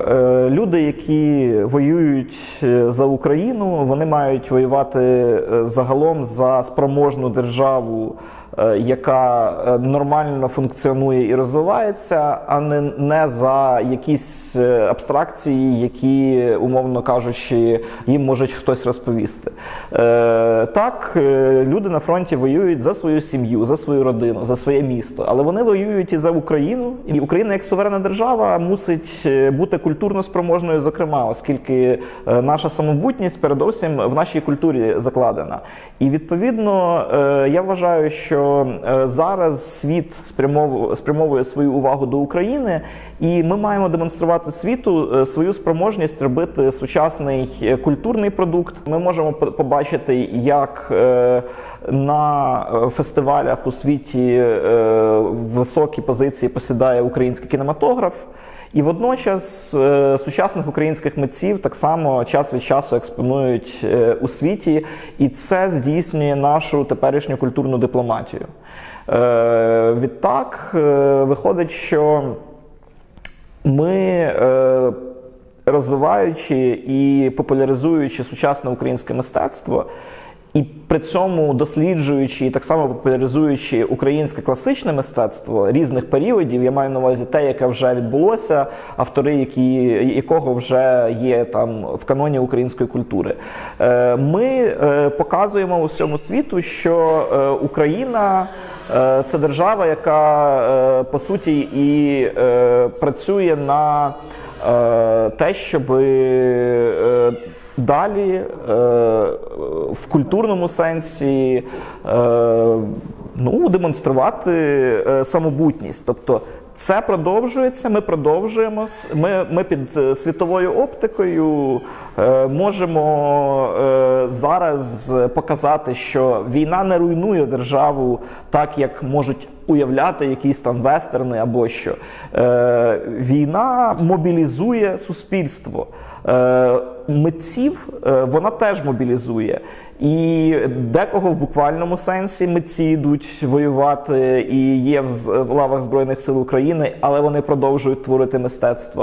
Е, Люди, які воюють е, за Україну, вони мають воювати е, загалом за спроможну державу, яка нормально функціонує і розвивається, а не, не за якісь абстракції, які, умовно кажучи, їм може хтось розповісти. Так, люди на фронті воюють за свою сім'ю, за свою родину, за своє місто, але вони воюють і за Україну. І Україна як суверенна держава мусить бути культурно спроможною, зокрема, оскільки е, наша самобутність передовсім в нашій культурі закладена. І відповідно е, я вважаю, що е, зараз світ спрямовує свою увагу до України, і ми маємо демонструвати світу свою спроможність робити сучасний культурний продукт. Ми можемо побачити, як на фестивалях у світі високі позиції посідає український кінематограф. І водночас е, сучасних українських митців так само час від часу експонують е, у світі, і це здійснює нашу теперішню культурну дипломатію. Е, відтак виходить, що ми, розвиваючи і популяризуючи сучасне українське мистецтво, і при цьому досліджуючи і так само популяризуючи українське класичне мистецтво різних періодів, я маю на увазі те, яке вже відбулося, автори, які, якого вже є там в каноні української культури. Е, Ми е, показуємо усьому світу, що е, Україна. Це держава, яка по суті і працює на те, щоб далі в культурному сенсі е, ну, демонструвати е, самобутність. Тобто це продовжується, ми продовжуємо. Ми, ми під е, світовою оптикою е, можемо е, зараз показати, що війна не руйнує державу так, як можуть уявляти якісь там вестерни або що. Е, війна мобілізує суспільство. Е, митців е, вона теж мобілізує. І декого в буквальному сенсі митці йдуть воювати і є в, лавах Збройних сил України, але вони продовжують творити мистецтво.